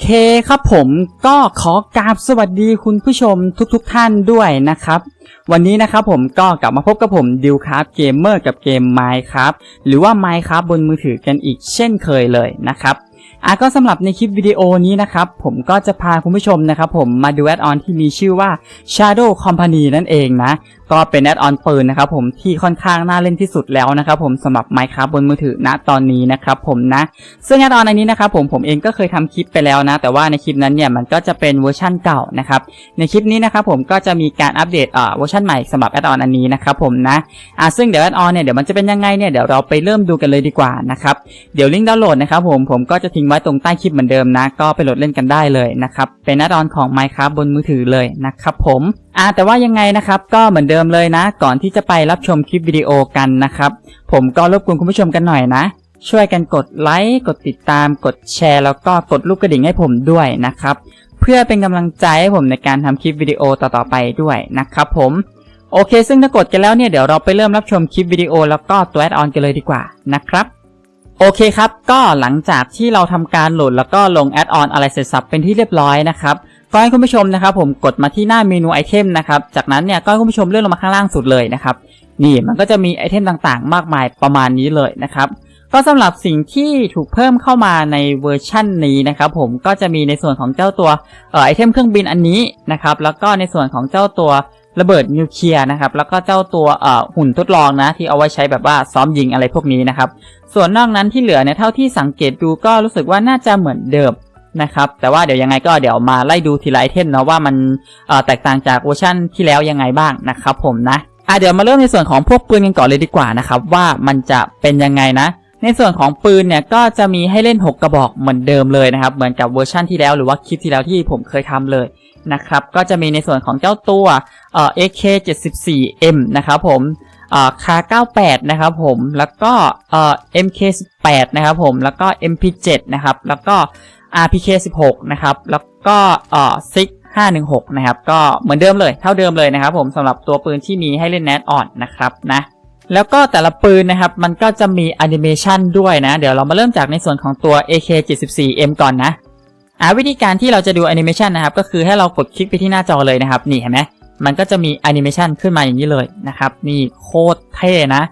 เคครับผมก็ขอกราบสวัสดีคุณผู้ชมทุกๆทท่านด้วยนะครับ วันนี้นะครับผมก็กลับมาพบกับผมดิวครับเกมเมอร์กับเกม Minecraft หรือว่า Minecraft บนมือถือกันอีกเช่นเคยเลยนะครับอะก็สำหรับในคลิปวิดีโอนี้นะครับ ผมก็จะพาคุณผู้ชมนะครับผมมาดูแอดออนที่มีชื่อว่า Shadow Company นั่นเองนะ ก็เป็นแอดออนปืนนะครับผมที่ค่อนข้างน่าเล่นที่สุดแล้วนะครับผมสำหรับ Minecraft บนมือถือณตอนนี้นะครับผมนะซึ่งแอดออนอันนี้นะครับผมผมเองก็เคยทำคลิปไปแล้วนะ แต่ว่าในคลิปนั้นเนี่ยมันก็จะเป็นเวอร์ชั่นเก่านะครับในคลิปนี้นะครับผมก็จะมีการอัปเดตอ่าเวอร์ชันใหม่สำหรับแอดออนอันนี้นะครับผมนะอ่าซึ่งเดี๋ยวแอดออนเนี่ยเดี๋ยวมันจะเป็นยังไงเนี่ยเดี๋ยวเราไปเริ่มดูกันเลยดีกว่านะครับเดี๋ยวลิงก์ดาวน์โหลดนะครับผมผมก็จะทิ้งไว้ตรงใต้คลิปเหมือนเดิมนะ ก็ไปโหลดเล่นกันได้เลยนะครับเป็นแอดออนของ Minecraft บนมือถือเลยนะครับผม อ่าแต่ว่ายังไงนะครับก็เหมือนเดิมเลยนะ ก่อนที่จะไปรับชมคลิปวิดีโอกันนะครับ ผมก็รบกวนคุณผู้ชมกันหน่อยนะ ช่วยกันกดไลค์กดติดตามกดแชร์ แล้วก็กดรูปกระดิ่งให้ผมด้วยนะครับ เพื่อเป็นกำลังใจให้ผมในการทำคลิปวิดีโอต่อๆไปด้วยนะครับผมโอเค ซึ่งถ้ากดกันแล้วเนี่ยเดี๋ยวเราไปเริ่มรับชมคลิปวิดีโอแล้วก็ตัวแอดออนกันเลยดีกว่านะครับโอเคครับ ก็หลังจากที่เราทำการโหลดแล้วก็ลงแอดออนอะไรเสร็จสับเป็นที่เรียบร้อยนะครับ ก็ให้คุณผู้ชมนะครับผมกดมาที่หน้าเมนูไอเทมนะครับจากนั้นเนี่ยก็ให้คุณผู้ชมเลื่อนลงมาข้างล่างสุดเลยนะครับนี่มันก็จะมีไอเทมต่างๆ มากมายประมาณนี้เลยนะครับก็สำหรับสิ่งที่ถูกเพิ่มเข้ามาในเวอร์ชั่นนี้นะครับผมก็จะมีในส่วนของเจ้าตัวไอเทมเครื่องบินอันนี้นะครับแล้วก็ในส่วนของเจ้าตัวระเบิดนิวเคลียร์นะครับแล้วก็เจ้าตัวหุ่นทดลองนะที่เอาไว้ใช้แบบว่าซ้อมยิงอะไรพวกนี้นะครับส่วนนอกนั้นที่เหลือเนี่ยเท่าที่สังเกตดูก็รู้สึกว่าน่าจะเหมือนเดิม นะครับ แต่ว่าเดี๋ยวยังไงก็เดี๋ยวมาไล่ดูทีละไอเทมเนาะว่ามันแตกต่างจากเวอร์ชันที่แล้วยังไงบ้างนะครับผมนะอะเดี๋ยวมาเริ่มในส่วนของพวกปืนกันก่อนเลยดีกว่านะครับว่ามันจะเป็นยังไงนะ ในส่วนของปืนเนี่ยก็จะมีให้เล่น 6 กระบอกเหมือนเดิมเลยนะครับ เหมือนกับเวอร์ชั่นที่แล้วหรือว่าคลิปที่แล้วที่ผมเคยทำเลยนะครับก็จะมีในส่วนของเจ้าตัวเอ่อ AK74M นะครับผมเอ่อ K98 นะครับผมแล้วก็เอ่อ MK18 นะครับผมแล้วก็ MP7 นะครับแล้วก็ RPK16 นะครับ แล้วก็เอ่อ SIG 516 นะครับ ก็เหมือนเดิมเลยเท่าเดิมเลยนะครับผมสำหรับตัวปืนที่มีให้เล่นแนทออนนะครับนะแล้วก็แต่ละปืนนะครับ มันก็จะมีแอนิเมชันด้วยนะ เดี๋ยวเรามาเริ่มจากในส่วนของตัว AK74M ก่อนนะอาวิธีการที่เราจะดูแอนิเมชันนะครับ ก็คือให้เรากดคลิกไปที่หน้าจอเลยนะครับ นี่เห็นไหมมันก็จะมีแอนิเมชันขึ้นมาอย่างนี้เลยนะครับ นี่โคตรเท่นะ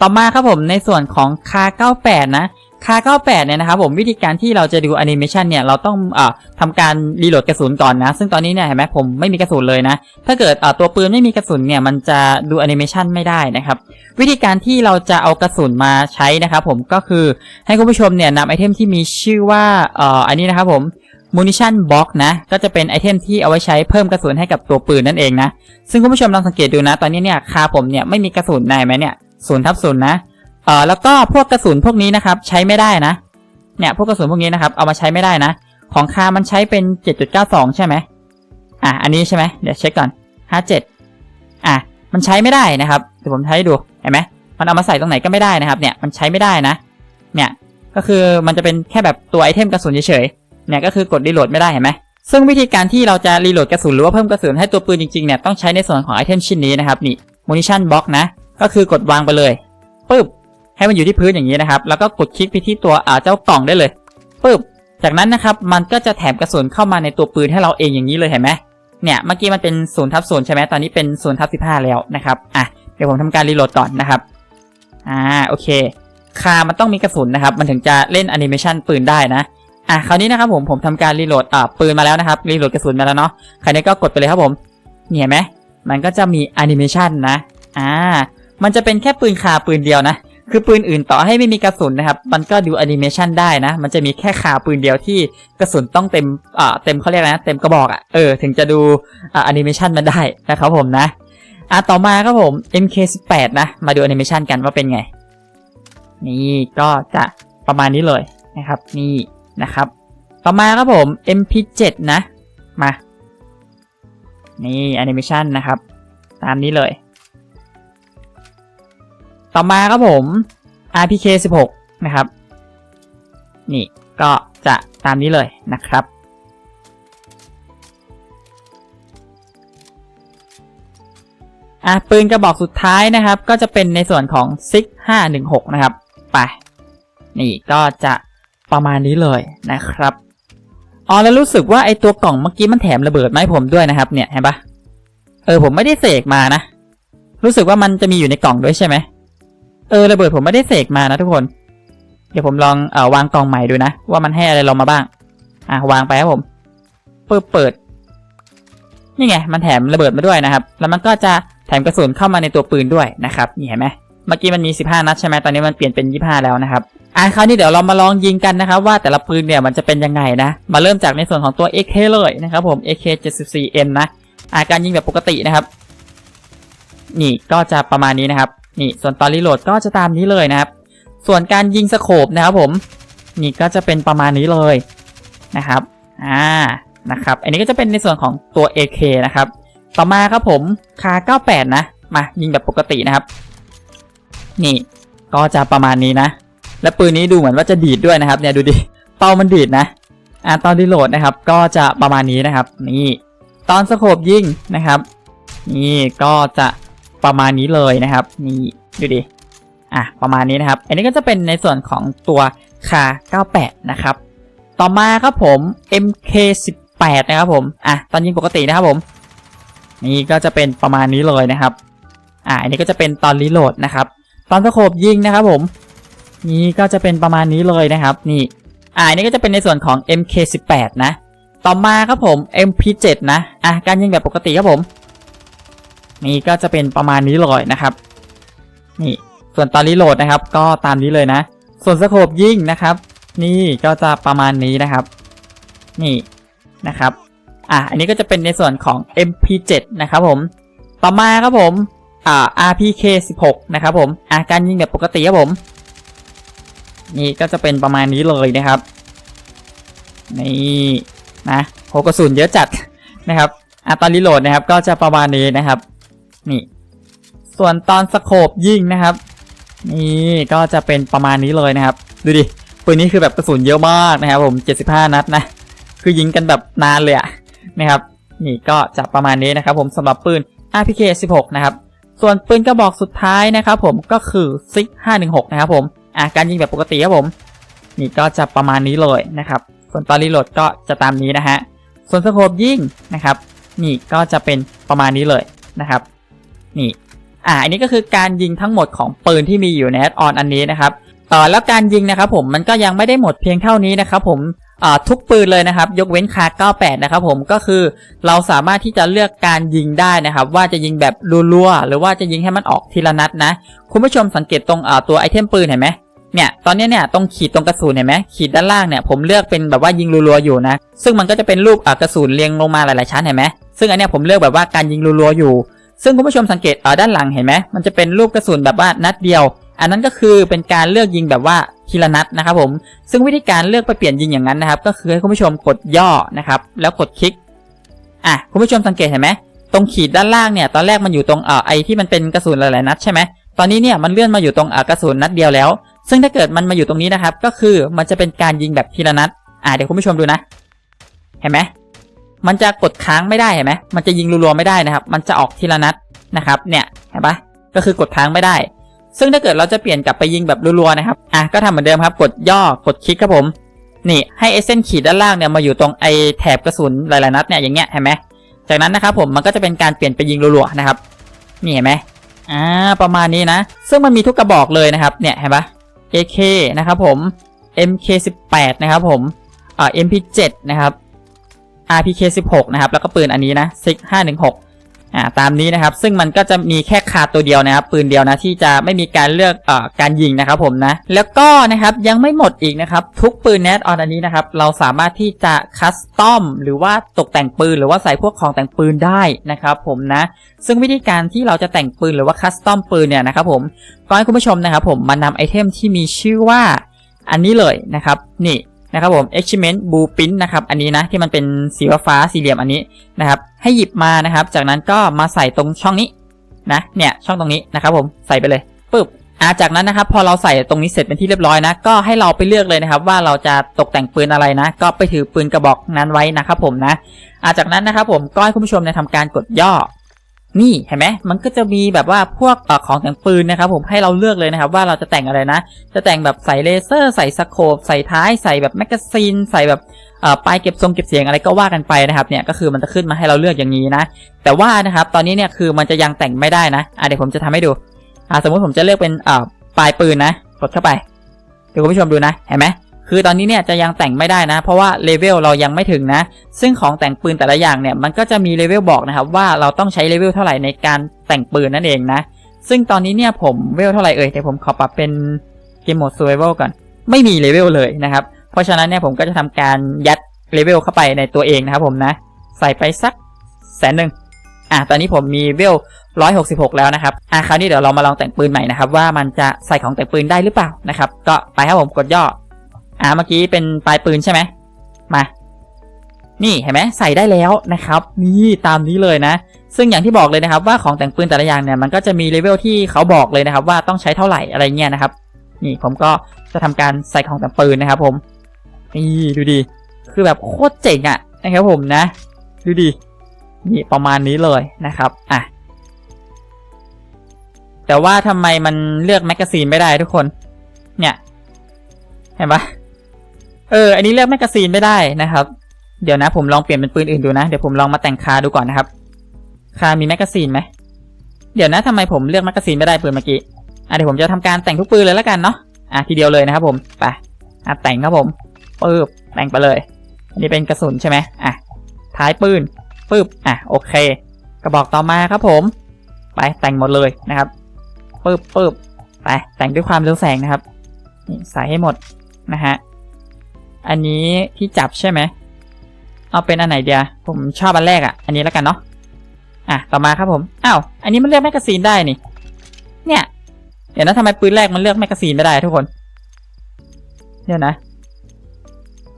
ต่อมาครับผมในส่วนของ K98 นะ K98 เนี่ยนะครับผมวิธีการที่เราจะดูแอนิเมชันเนี่ยเราต้องเอ่อทำการรีโหลดกระสุนก่อนนะ ซึ่งตอนนี้เนี่ยเห็นไหมผมไม่มีกระสุนเลยนะ ถ้าเกิดเอ่อตัวปืนไม่มีกระสุนเนี่ยมันจะดูแอนิเมชันไม่ได้นะครับ วิธีการที่เราจะเอากระสุนมาใช้นะครับผมก็คือให้คุณผู้ชมเนี่ยนำไอเทมที่มีชื่อว่าเอ่ออันนี้นะครับผม munition box นะ ก็จะเป็นไอเทมที่เอาไว้ใช้เพิ่มกระสุนให้กับตัวปืนนั่นเองนะ ซึ่งคุณผู้ชมลองสังเกตดูนะ ตอนนี้เนี่ยคาผมเนี่ยไม่มีกระสุนในไหมเนี่ยศูนย์ทับศูนย์นะ เอ่อแล้วก็พวกกระสุนพวกนี้นะครับใช้ไม่ได้นะ เนี่ยพวกกระสุนพวกนี้นะครับเอามาใช้ไม่ได้นะ ของคามันใช้เป็น 7.92 ใช่ไหมอะอันนี้ใช่ไหมเดี๋ยวเช็คก่อน 57 อะมันใช้ไม่ได้นะครับเดี๋ยวผมใช้ดูเห็นไหมมันเอามาใส่ตรงไหนก็ไม่ได้นะครับ เนี่ยมันใช้ไม่ได้นะ เนี่ยก็คือมันจะเป็นแค่แบบตัวไอเทมกระสุนเฉยๆเนี่ยก็คือกดรีโหลดไม่ได้เห็นไหมซึ่งวิธีการที่เราจะรีโหลดกระสุนหรือว่าเพิ่มกระสุนให้ตัวปืนจริงๆเนี่ยต้องใช้ในส่วนของไอเทมชิ้นนี้นะครับนี่ munition box นะ ก็คือกดวางไปเลยปึ๊บ ให้มันอยู่ที่พื้นอย่างนี้นะครับ แล้วก็กดคลิกไปที่ตัวเจ้ากล่องได้เลยปึ๊บจากนั้นนะครับมันก็จะแถมกระสุนเข้ามาในตัวปืนให้เราเองอย่างนี้เลยเห็นไหมเนี่ยเมื่อกี้มันเป็นศูนย์ทับศูนย์ใช่ไหมตอนนี้เป็นศูนย์ทับสิบห้าแล้วนะครับอะเดี๋ยวผมทำการรีโหลดก่อนนะครับอ่าโอเค คามันต้องมีกระสุนนะครับ มันถึงจะเล่นแอนิเมชันปืนได้นะอะคราวนี้นะครับผมผมทำการรีโหลดอ่าปืนมาแล้วนะครับรีโหลดกระสุนมาแล้วเนาะคราวนี้ก็กดไปเลยครับผมเนี่ยไหมมันก็จะมีแอนิเมชันนะอ่ามันจะเป็นแค่ปืนคาปืนเดียวนะ คือปืนอื่นต่อให้ไม่มีกระสุนนะครับ มันก็ดูแอนิเมชันได้นะ มันจะมีแค่คาปืนเดียวที่กระสุนต้องเต็มอ่าเต็มเขาเรียกอะไรนะ เต็มกระบอกอะ่ะ เออ ถึงจะดูอ่าแอนิเมชันมันได้นะครับผมนะ อะต่อมาครับผม MK18 นะ มาดูแอนิเมชันกันว่าเป็นไง นี่ก็จะประมาณนี้เลยนะครับ นี่นะครับ ต่อมาครับผม MP7 นะ มา นี่แอนิเมชันนะครับ ตามนี้เลย ต่อมาครับผม RPK16 นะครับ นี่ก็จะตามนี้เลยนะครับ อะปืนกระบอกสุดท้ายนะครับ ก็จะเป็นในส่วนของ SIG 516 นะครับ ไป นี่ก็จะประมาณนี้เลยนะครับอ๋อแล้วรู้สึกว่าไอตัวกล่องเมื่อกี้มันแถมระเบิดมาให้ผมด้วยนะครับ เนี่ยเห็นปะเออผมไม่ได้เสกมานะ รู้สึกว่ามันจะมีอยู่ในกล่องด้วยใช่ไหม เออระเบิดผมไม่ได้เสกมานะทุกคน เดี๋ยวผมลองเออวางกล่องใหม่ดูนะ ว่ามันให้อะไรเรามาบ้าง อะวางไปครับผมเปิดเปิด นี่ไง มันแถมระเบิดมาด้วยนะครับ แล้วมันก็จะแถมกระสุนเข้ามาในตัวปืนด้วยนะครับนี่เห็นไหมเมื่อกี้มันมี 15 นัดใช่ไหมตอนนี้มันเปลี่ยนเป็น 25 แล้วนะครับอะคราวนี้เดี๋ยวเรามาลองยิงกันนะครับ ว่าแต่ละปืนเนี่ยมันจะเป็นยังไงนะ มาเริ่มจากในส่วนของตัว AK เลยนะครับผม AK 74N นะอะการยิงแบบปกตินะครับ นี่ก็จะประมาณนี้นะครับ นี่ส่วนตอนรีโหลดก็จะตามนี้เลยนะครับ ส่วนการยิงสโคปนะครับผม นี่ก็จะเป็นประมาณนี้เลยนะครับ อ่า นะครับ อันนี้ก็จะเป็นในส่วนของตัว AK นะครับ ต่อมาครับผมคา98 นะ มายิงแบบปกตินะครับ นี่ก็จะประมาณนี้นะ และปืนนี้ดูเหมือนว่าจะดีดด้วยนะครับ เนี่ยดูดิ เป้ามันดีดนะ อ่าตอนรีโหลดนะครับ ก็จะประมาณนี้นะครับ นี่ ตอนสโคปยิงนะครับ นี่ก็จะ ประมาณนี้เลยนะครับนี่ดูดิอะประมาณนี้นะครับ อันนี้ก็จะเป็นในส่วนของตัวคา98 นะครับ ต่อมาครับผม MK18 นะครับผมอะตอนยิงปกตินะครับผม นี่ก็จะเป็นประมาณนี้เลยนะครับอะอันนี้ก็จะเป็นตอนรีโหลดนะครับตอนสโคบยิงนะครับผม นี่ก็จะเป็นประมาณนี้เลยนะครับ นี่อะอันนี้ก็จะเป็นในส่วนของ MK18 นะ ต่อมาครับผม MP7 นะอะการยิงแบบปกติครับผม นี่ก็จะเป็นประมาณนี้เลยนะครับ นี่ส่วนตอนรีโหลดนะครับ ก็ตามนี้เลยนะ ส่วนสโคบยิงนะครับ นี่ก็จะประมาณนี้นะครับ นี่นะครับอะอันนี้ก็จะเป็นในส่วนของ MP7 นะครับผม ต่อมาครับผมอ่า RPK 16 นะครับผมอะการยิงแบบปกติครับผม นี่ก็จะเป็นประมาณนี้เลยนะครับ นี่นะโหกระสุนเยอะจัดนะครับอะตอนรีโหลดนะครับก็จะประมาณนี้นะครับ นี่ ส่วนตอนสโคบยิงนะครับ นี่ก็จะเป็นประมาณนี้เลยนะครับ ดูดิปืนนี้คือแบบกระสุนเยอะมากนะครับ ผม 75 นัดนะ คือยิงกันแบบนานเลยอะนะครับ นี่ก็จะประมาณนี้นะครับ ผมสำหรับปืน RPK 16 นะครับ ส่วนปืนกระบอกสุดท้ายนะครับผมก็คือ SIG 516 นะครับผมอะการยิงแบบปกติครับผม นี่ก็จะประมาณนี้เลยนะครับ ส่วนตอนรีโหลดก็จะตามนี้นะฮะ ส่วนสโคปยิงนะครับ นี่ก็จะเป็นประมาณนี้เลยนะครับ นี่อ่าอันนี้ก็คือการยิงทั้งหมดของปืนที่มีอยู่ในแอดออนอันนี้นะครับเอ่อแล้วการยิงนะครับผมมันก็ยังไม่ได้หมดเพียงเท่านี้นะครับผมอ่อทุกปืนเลยนะครับ ยกเว้นคาร์98 นะครับผมก็คือเราสามารถที่จะเลือกการยิงได้นะครับ ว่าจะยิงแบบรัวๆหรือว่าจะยิงให้มันออกทีละนัดนะ คุณผู้ชมสังเกตตรงอ่อตัวไอเทมปืนเห็นไหมเนี่ยตอนนี้เนี่ยตรงขีดตรงกระสุนเห็นไหมขีดด้านล่างเนี่ยผมเลือกเป็นแบบว่ายิงรัวๆอยู่นะ ซึ่งมันก็จะเป็นรูปอ่อกระสุนเรียงลงมาหลายๆชั้นเห็นไหมซึ่งอันเนี้ยผมเลือกแบบว่าการยิงรัวๆอยู่ ซึ่งคุณผู้ชมสังเกตเออด้านหลังเห็นไหมมันจะเป็นรูปกระสุนแบบว่านัดเดียว อันนั้นก็คือเป็นการเลือกยิงแบบว่าทีละนัดนะครับผมซึ่งวิธีการเลือกไปเปลี่ยนยิงอย่างนั้นนะครับ ก็คือให้คุณผู้ชมกดย่อนะครับ แล้วกดคลิกอะคุณผู้ชมสังเกตเห็นไหมตรงขีดด้านล่างเนี่ยตอนแรกมันอยู่ตรงเอ่อไอที่มันเป็นกระสุนหลายๆนัดใช่ไหมตอนนี้เนี่ยมันเลื่อนมาอยู่ตรงเอ่อกระสุนนัดเดียวแล้ว ซึ่งถ้าเกิดมันมาอยู่ตรงนี้นะครับ ก็คือมันจะเป็นการยิงแบบทีละนัด อะเดี๋ยวคุณผู้ชมดูนะ เห็นไหม มันจะกดค้างไม่ได้เห็นไหมมันจะยิงรัวๆไม่ได้นะครับ มันจะออกทีละนัดนะครับ เนี่ยเห็นปะก็คือกดค้างไม่ได้ ซึ่งถ้าเกิดเราจะเปลี่ยนกลับไปยิงแบบรัวๆนะครับอะก็ทำเหมือนเดิมครับ กดย่อกดคลิกครับผม นี่ให้ไอเส้นขีดด้านล่างเนี่ยมาอยู่ตรงไอแถบกระสุนหลายๆนัดเนี่ยอย่างเงี้ยเห็นไหมจากนั้นนะครับผมมันก็จะเป็นการเปลี่ยนไปยิงรัวๆนะครับนี่เห็นไหมอ่าประมาณนี้นะ ซึ่งมันมีทุกกระบอกเลยนะครับเนี่ยเห็นปะ AK นะครับผม MK18 นะครับผมอ่า MP7 นะครับ RPK16 นะครับแล้วก็ปืนอันนี้นะ SIG 516อ่าตามนี้นะครับ ซึ่งมันก็จะมีแค่คาตัวเดียวนะครับ ปืนเดียวนะที่จะไม่มีการเลือกเอ่อการยิงนะครับผมนะ แล้วก็นะครับยังไม่หมดอีกนะครับ ทุกปืนแนตออนอันนี้นะครับ เราสามารถที่จะคัสตอมหรือว่าตกแต่งปืนหรือว่าใส่พวกของแต่งปืนได้นะครับผมนะ ซึ่งวิธีการที่เราจะแต่งปืนหรือว่าคัสตอมปืนเนี่ยนะครับผมก็ให้คุณผู้ชมนะครับผมมานำไอเทมที่มีชื่อว่าอันนี้เลยนะครับ นี่ นะครับผม Achievement Blueprint นะครับอันนี้นะที่มันเป็นสีฟ้าสี่เหลี่ยมอันนี้นะครับ ให้หยิบมานะครับ จากนั้นก็มาใส่ตรงช่องนี้นะเนี่ยช่องตรงนี้นะครับผมใส่ไปเลยปึ๊บอาจากนั้นนะครับ พอเราใส่ตรงนี้เสร็จเป็นที่เรียบร้อยนะ ก็ให้เราไปเลือกเลยนะครับ ว่าเราจะตกแต่งปืนอะไรนะ ก็ไปถือปืนกระบอกนั้นไว้นะครับผมนะอาจากนั้นนะครับผมก็ให้คุณผู้ชมเนี่ยทำการกดย่อ นี่เห็นไหมมันก็จะมีแบบว่าพวกอของแต่งปืนนะครับ ผมให้เราเลือกเลยนะครับ ว่าเราจะแต่งอะไรนะ จะแต่งแบบใส่เลเซอร์ใส่สโคปใส่ท้ายใส่แบบแมกกาซีนใส่แบบเอ่อป้ายเก็บทรงเก็บเสียงอะไรก็ว่ากันไปนะครับเนี่ยก็คือมันจะขึ้นมาให้เราเลือกอย่างนี้นะ แต่ว่านะครับตอนนี้เนี่ยคือมันจะยังแต่งไม่ได้นะอะเดี๋ยวผมจะทำให้ดูอ่าสมมติผมจะเลือกเป็นอ่าปลายปืนนะกดเข้าไปเดี๋ยวคุณผู้ชมดูนะเห็นไหม คือตอนนี้เนี่ยจะยังแต่งไม่ได้นะ เพราะว่าเลเวลเรายังไม่ถึงนะ ซึ่งของแต่งปืนแต่ละอย่างเนี่ยมันก็จะมีเลเวลบอกนะครับว่าเราต้องใช้เลเวลเท่าไหร่ในการแต่งปืนนั่นเองนะ ซึ่งตอนนี้เนี่ยผมเวลเท่าไหร่เอ่ยเดี๋ยวผมขอปรับเป็นเกมโหมด survival ก่อน ไม่มีเลเวลเลยนะครับ เพราะฉะนั้นเนี่ยผมก็จะทำการยัดเลเวลเข้าไปในตัวเองนะครับผมนะ ใส่ไปสักแสนหนึ่งอะตอนนี้ผมมีเวล166 แล้วนะครับ อะคราวนี้เดี๋ยวเรามาลองแต่งปืนใหม่นะครับว่ามันจะใส่ของแต่งปืนได้หรือเปล่านะครับ ก็ไปครับผมกดย่อ อะเมื่อกี้เป็นปลายปืนใช่ไหมมา นี่เห็นไหมใส่ได้แล้วนะครับ นี่ตามนี้เลยนะ ซึ่งอย่างที่บอกเลยนะครับ ว่าของแต่งปืนแต่ละอย่างเนี่ยมันก็จะมีเลเวลที่เขาบอกเลยนะครับ ว่าต้องใช้เท่าไหร่อะไรเงี้ยนะครับ นี่ผมก็จะทำการใส่ของแต่งปืนนะครับ ผมนี่ดูดิคือแบบโคตรเจ๋งอะนะครับผมนะ ดูดินี่ประมาณนี้เลยนะครับอะแต่ว่าทำไมมันเลือกแมกกาซีนไม่ได้ทุกคน เนี่ย เห็นปะ เออ อันนี้เลือกแมกกาซีนไม่ได้นะครับ เดี๋ยวนะผมลองเปลี่ยนเป็นปืนอื่นดูนะ เดี๋ยวผมลองมาแต่งคาดูก่อนนะครับ คามีแมกกาซีนไหม เดี๋ยวนะทำไมผมเลือกแมกกาซีนไม่ได้ปืนเมื่อกี้ อะเดี๋ยวผมจะทำการแต่งทุกปืนเลยแล้วกันเนาะ อะทีเดียวเลยนะครับผม ไป อะแต่งครับผมปึ๊บแต่งไปเลย อันนี้เป็นกระสุนใช่ไหมอะ ท้ายปืนปึ๊บ อะโอเค กระบอกต่อมาครับผม ไปแต่งหมดเลยนะครับปึ๊บปึ๊บไปแต่งด้วยความเรืองแสงนะครับ ใส่ให้หมดนะฮะ อันนี้ที่จับใช่ไหม เอาเป็นอันไหนเดียผมชอบอันแรกอะ อันนี้แล้วกันเนาะ อะ ต่อมาครับผม อ้าว อันนี้มันเลือกแมกกาซีนได้นี่ เนี่ย เดี๋ยวนะทำไมปืนแรกมันเลือกแมกกาซีนไม่ได้ทุกคน เดี๋ยวนะ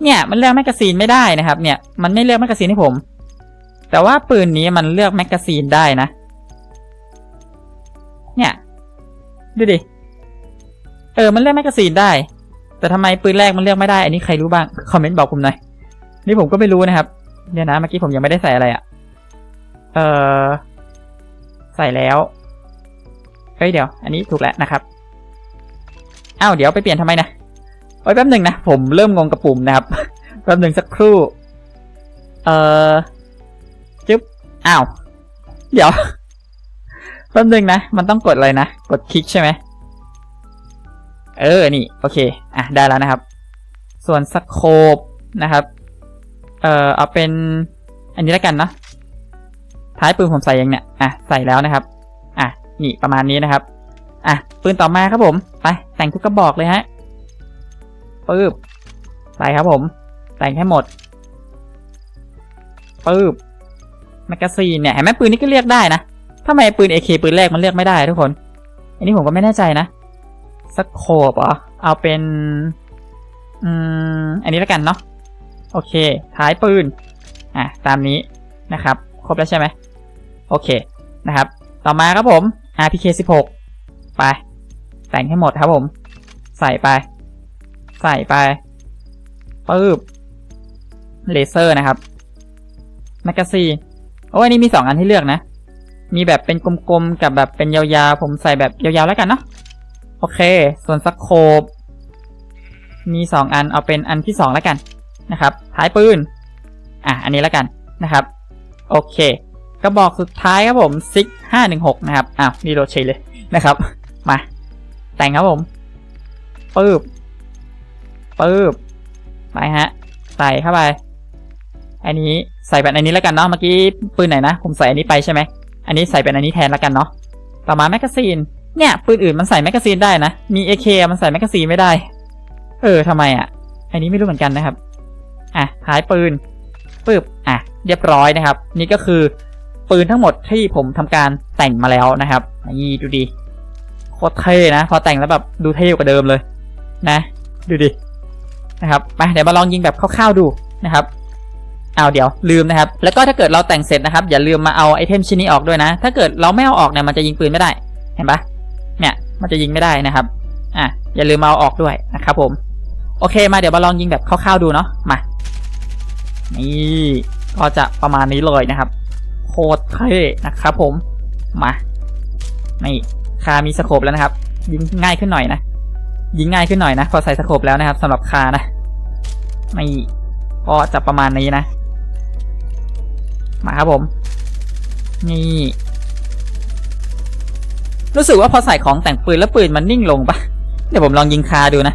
เนี่ยมันเลือกแมกกาซีนไม่ได้นะครับ เนี่ย มันไม่เลือกแมกกาซีนให้ผม แต่ว่าปืนนี้มันเลือกแมกกาซีนได้นะ เนี่ย ดูดิ เออ มันเลือกแมกกาซีนได้ แต่ทำไมปืนแรกมันเลือกไม่ได้ อันนี้ใครรู้บ้าง คอมเมนต์บอกผมหน่อย นี่ผมก็ไม่รู้นะครับเนี่ยนะ เมื่อกี้ผมยังไม่ได้ใส่อะไรอะ่ะ เออใส่แล้ว เฮ้ยเดี๋ยว อันนี้ถูกแล้วนะครับ อ้าวเดี๋ยวไปเปลี่ยนทำไมนะโอ้ยแป๊บหนึ่งนะ ผมเริ่มงงกับปุ่มนะครับ แป๊บหนึ่งสักครู่ เออจึ๊บ อ้าว เดี๋ยว แป๊บหนึ่งนะ มันต้องกดอะไรนะ กดคลิกใช่ไหม เออ นี่ โอเค อะ ได้แล้วนะครับ ส่วนสโคปนะครับ เอ่อ เอาเป็นอันนี้แล้วกันเนาะ ท้ายปืนผมใส่ยังเนี่ย อะ ใส่แล้วนะครับ อะ นี่ประมาณนี้นะครับ อะ ปืนต่อมาครับผม ไป แต่งทุกกระบอกเลยฮะปึ๊บใส่ครับผม แต่งให้หมดปึ๊บแมกกาซีนเนี่ยเห็นไหมปืนนี้ก็เรียกได้นะทำไมปืน AK ปืนแรกมันเรียกไม่ได้ทุกคน อันนี้ผมก็ไม่แน่ใจนะ สโคปเหรอ เอาเป็น อืม อันนี้แล้วกันเนาะ โอเค ท้ายปืน อะ ตามนี้นะครับ ครบแล้วใช่ไหม โอเค นะครับ ต่อมาครับผม RPK 16 ไป แต่งให้หมดครับผม ใส่ไป ใส่ไป ปึ๊บ เลเซอร์นะครับ แมกกาซีน โอ้ยนี่มีสองอันให้เลือกนะ มีแบบเป็นกลมๆ กับแบบเป็นยาวๆ ผมใส่แบบยาวๆ แล้วกันเนาะ โอเค ส่วนสโคปมีสองอันเอาเป็นอันที่สองแล้วกันนะครับท้ายปืน อะ อันนี้แล้วกันนะครับ โอเคกระบอกสุดท้ายครับผมซิกห้าหนึ่งหกนะครับอ้าวนี่โรเชเลยนะครับ มา แต่งครับผมปึ๊บปึ๊บไปฮะ ใส่เข้าไป อันนี้ใส่แบบอันนี้แล้วกันเนาะเมื่อกี้ปืนไหนนะ ผมใส่อันนี้ไปใช่ไหมอันนี้ใส่เป็นอันนี้แทนแล้วกันเนาะต่อมาแมกกาซีน เนี่ยปืนอื่นมันใส่แมกกาซีนได้นะ มี AK มันใส่แมกกาซีนไม่ได้ เออทำไมอะ อันนี้ไม่รู้เหมือนกันนะครับ อะท้ายปืนปึ๊บอะ เรียบร้อยนะครับ นี่ก็คือปืนทั้งหมดที่ผมทำการแต่งมาแล้วนะครับนี่ดูดิโคตรเท่นะ พอแต่งแล้วแบบดูเท่กว่าเดิมเลย นะ ดูดินะครับไปเดี๋ยวมาลองยิงแบบคร่าวๆดูนะครับเอาเดี๋ยวลืมนะครับ แล้วก็ถ้าเกิดเราแต่งเสร็จนะครับ อย่าลืมมาเอาไอเทมชิ้นนี้ออกด้วยนะ ถ้าเกิดเราไม่เอาออกเนี่ยมันจะยิงปืนไม่ได้ เห็นปะ เนี่ย มันจะยิงไม่ได้นะครับ อะ อย่าลืมเอาออกด้วยนะครับผม โอเค มาเดี๋ยวมาลองยิงแบบคร่าวๆดูเนาะ มา นี่ ก็จะประมาณนี้เลยนะครับ โคตรเท่นะครับผม มา นี่ คามีสโคปแล้วนะครับ ยิงง่ายขึ้นหน่อยนะ ยิงง่ายขึ้นหน่อยนะ พอใส่สโคปแล้วนะครับสำหรับคานะไม่ก็จะประมาณนี้นะ มาครับผม นี่ รู้สึกว่าพอใส่ของแต่งปืนแล้วปืนมันนิ่งลงปะเดี๋ยวผมลองยิงคาดูนะ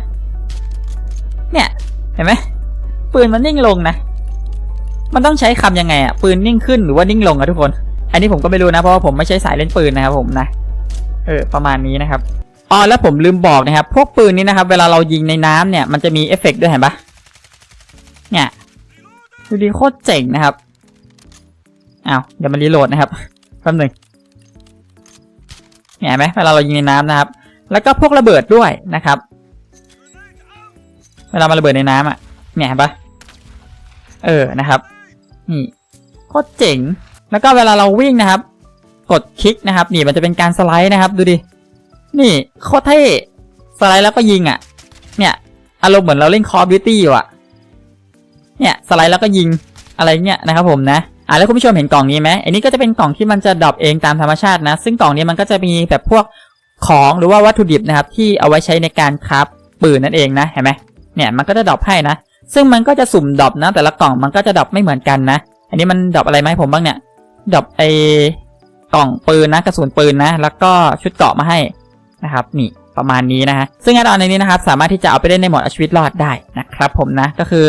เนี่ย เห็นไหมปืนมันนิ่งลงนะ มันต้องใช้คำยังไงอะปืนนิ่งขึ้นหรือว่านิ่งลงอะทุกคน อันนี้ผมก็ไม่รู้นะเพราะว่าผมไม่ใช่สายเล่นปืนนะครับผมนะเออประมาณนี้นะครับอ๋อแล้วผมลืมบอกนะครับ พวกปืนนี้นะครับ เวลาเรายิงในน้ำเนี่ย มันจะมีเอฟเฟกต์ด้วยเห็นปะเนี่ยดูดีโคตรเจ๋งนะครับอ้าวเดี๋ยวมันรีโหลดนะครับแป๊บหนึ่ง เห็นไหมเวลาเรายิงในน้ำนะครับ แล้วก็พวกระเบิดด้วยนะครับ เวลามันระเบิดในน้ำอะเนี่ยเห็นปะเออนะครับนี่โคตรเจ๋งแล้วก็เวลาเราวิ่งนะครับ กดคลิกนะครับ นี่มันจะเป็นการสไลด์นะครับ ดูดินี่โคตรเท่สไลด์แล้วก็ยิงอะ เนี่ยอารมณ์เหมือนเราเล่น Call of Duty อยู่อะ เนี่ยสไลด์แล้วก็ยิงอะไรเงี้ยนะครับผมนะ อ่าแล้วคุณผู้ชมเห็นกล่องนี้ไหมอันนี้ก็จะเป็นกล่องที่มันจะดรอปเองตามธรรมชาตินะ ซึ่งกล่องนี้มันก็จะมีแบบพวกของหรือว่าวัตถุดิบนะครับที่เอาไว้ใช้ในการคราฟปืนนั่นเองนะเห็นไหมเนี่ยมันก็จะดรอปให้นะ ซึ่งมันก็จะสุ่มดรอปนะ แต่ละกล่องมันก็จะดรอปไม่เหมือนกันนะ อันนี้มันดรอปอะไรไหมผมบ้างเนี่ยดรอปไอกล่องปืนนะกระสุนปืนนะ แล้วก็ชุดเกาะมาให้นะครับนี่ ประมาณนี้นะฮะ ซึ่งแอดออนในนี้นะครับสามารถที่จะเอาไปเล่นในโหมดเอาชีวิตรอดได้นะครับผมนะ ก็คือ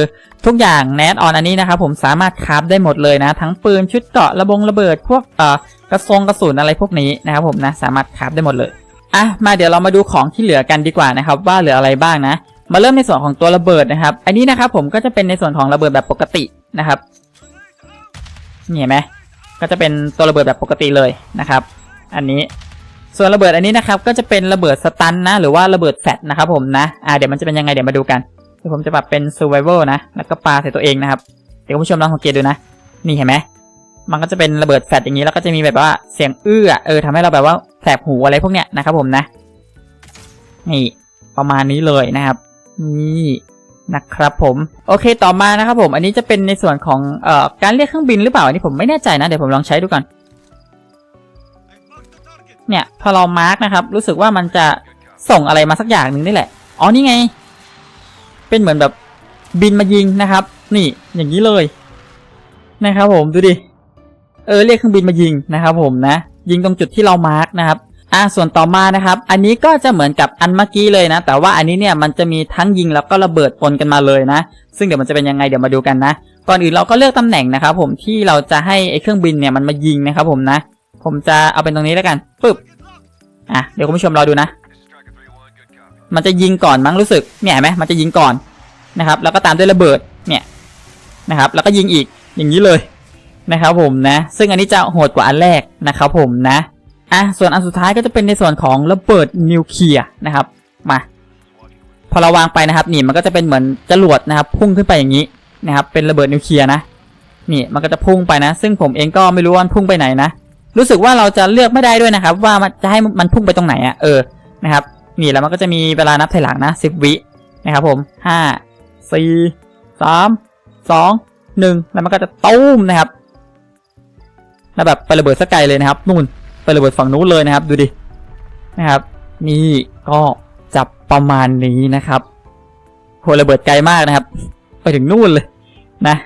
ทุกอย่างแอดออนอันนี้นะครับผมสามารถคราฟได้หมดเลยนะ ทั้งปืนชุดเกราะระบงระเบิดพวกเอ่อกระทรงกระสุนอะไรพวกนี้นะครับผมนะสามารถคราฟได้หมดเลยอะมาเดี๋ยวเรามาดูของที่เหลือกันดีกว่านะครับว่าเหลืออะไรบ้างนะ มาเริ่มในส่วนของตัวระเบิดนะครับ อันนี้นะครับผมก็จะเป็นในส่วนของระเบิดแบบปกตินะครับนี่เห็นไหมก็จะเป็นตัวระเบิดแบบปกติเลยนะครับ อันนี้ ส่วนระเบิดอันนี้นะครับก็จะเป็นระเบิดสตันนะ หรือว่าระเบิดแฟตนะครับผมนะอ่าเดี๋ยวมันจะเป็นยังไงเดี๋ยวมาดูกันเดี๋ยวผมจะปรับเป็น survival นะ แล้วก็ปาใส่ตัวเองนะครับ เดี๋ยวคุณผู้ชมลองสังเกตดูนะ นี่เห็นไหมมันก็จะเป็นระเบิดแฟตอย่างนี้แล้วก็จะมีแบบว่าเสียงอื้อเออทำให้เราแบบว่าแสบหูอะไรพวกเนี้ยนะครับผมนะนี่ประมาณนี้เลยนะครับ นี่นะครับผมโอเคต่อมานะครับผม อันนี้จะเป็นในส่วนของเอ่อการเรียกเครื่องบินหรือเปล่าอันนี้ผมไม่แน่ใจนะเดี๋ยวผมลองใช้ดูก่อน เนี่ยพอเรามาร์กนะครับ รู้สึกว่ามันจะส่งอะไรมาสักอย่างหนึ่งนี่แหละ อ๋อนี่ไง เป็นเหมือนแบบบินมายิงนะครับ นี่อย่างนี้เลยนะครับ ผมดูดิเออเรียกเครื่องบินมายิงนะครับ ผมนะยิงตรงจุดที่เรามาร์กนะครับอ่าส่วนต่อมานะครับ อันนี้ก็จะเหมือนกับอันเมื่อกี้เลยนะ แต่ว่าอันนี้เนี่ยมันจะมีทั้งยิงแล้วก็ระเบิดปนกันมาเลยนะ ซึ่งเดี๋ยวมันจะเป็นยังไงเดี๋ยวมาดูกันนะ ก่อนอื่นเราก็เลือกตำแหน่งนะครับ ผมที่เราจะให้ไอ้เครื่องบินเนี่ยมันมายิงนะครับ ผมนะ ผมจะเอาเป็นตรงนี้แล้วกันปึ๊บอะเดี๋ยวคุณผู้ชมรอดูนะ มันจะยิงก่อนมั้งรู้สึกเนี่ยไหมมันจะยิงก่อนนะครับ แล้วก็ตามด้วยระเบิดเนี่ยนะครับ แล้วก็ยิงอีกอย่างนี้เลยนะครับผมนะ ซึ่งอันนี้จะโหดกว่าอันแรกนะครับผมนะอะส่วนอันสุดท้ายก็จะเป็นในส่วนของระเบิดนิวเคลียร์นะครับมาพอเราวางไปนะครับ นี่มันก็จะเป็นเหมือนจรวดนะครับ พุ่งขึ้นไปอย่างนี้นะครับ เป็นระเบิดนิวเคลียร์นะนี่มันก็จะพุ่งไปนะ ซึ่งผมเองก็ไม่รู้ว่ามันพุ่งไปไหนนะ รู้สึกว่าเราจะเลือกไม่ได้ด้วยนะครับ ว่ามันจะให้มันพุ่งไปตรงไหนอะ่ะเออนะครับนี่แล้วมันก็จะมีเวลานับถอยหลังนะสิบวินะครับผมห้าสี่สามสองหนึ่งแล้วมันก็จะตุ้มนะครับแล้วแบบไประเบิดสกไกลเลยนะครับนู่นไประเบิดฝั่งนู้นเลยนะครับ ดูดินะครับ นี่ก็จับประมาณนี้นะครับโหระเบิดไกลมากนะครับ ไปถึงนู่นเลยนะ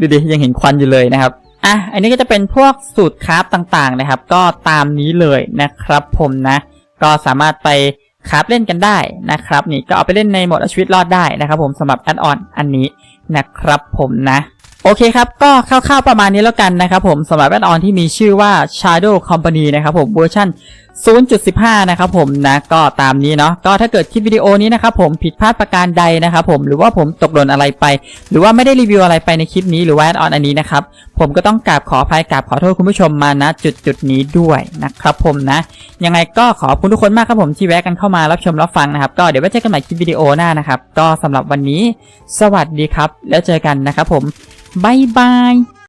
ดูดิยังเห็นควันอยู่เลยนะครับ อะ อันนี้ก็จะเป็นพวกสูตรคราฟต่างๆนะครับ ก็ตามนี้เลยนะครับผมนะ ก็สามารถไปคราฟเล่นกันได้นะครับ นี่ก็เอาไปเล่นในโหมดชีวิตรอดได้นะครับ ผมสำหรับแอดออนอันนี้นะครับผมนะ โอเคครับ ก็คร่าวๆประมาณนี้แล้วกันนะครับผมสำหรับแอดออนที่มีชื่อว่า Shadow Company นะครับผมเวอร์ชัน0.15 นะครับผมนะก็ตามนี้เนาะก็ถ้าเกิดคลิปวิดีโอนี้นะครับผมผิดพลาดประการใดนะครับผมหรือว่าผมตกหล่นอะไรไป หรือว่าไม่ได้รีวิวอะไรไปในคลิปนี้หรือว่าแอดออนอันนี้นะครับผมก็ต้องกราบขออภัยกราบขอโทษคุณผู้ชมมานะจุดจุดนี้ด้วยนะครับผมนะยังไงก็ขอบคุณทุกคนมากครับผมที่แวะกันเข้ามารับชมรับฟังนะครับก็เดี๋ยวไว้เจอกันใหม่คลิปวิดีโอหน้านะครับก็สำหรับวันนี้ สวัสดีครับ แล้วเจอกันนะครับผม บ๊ายบาย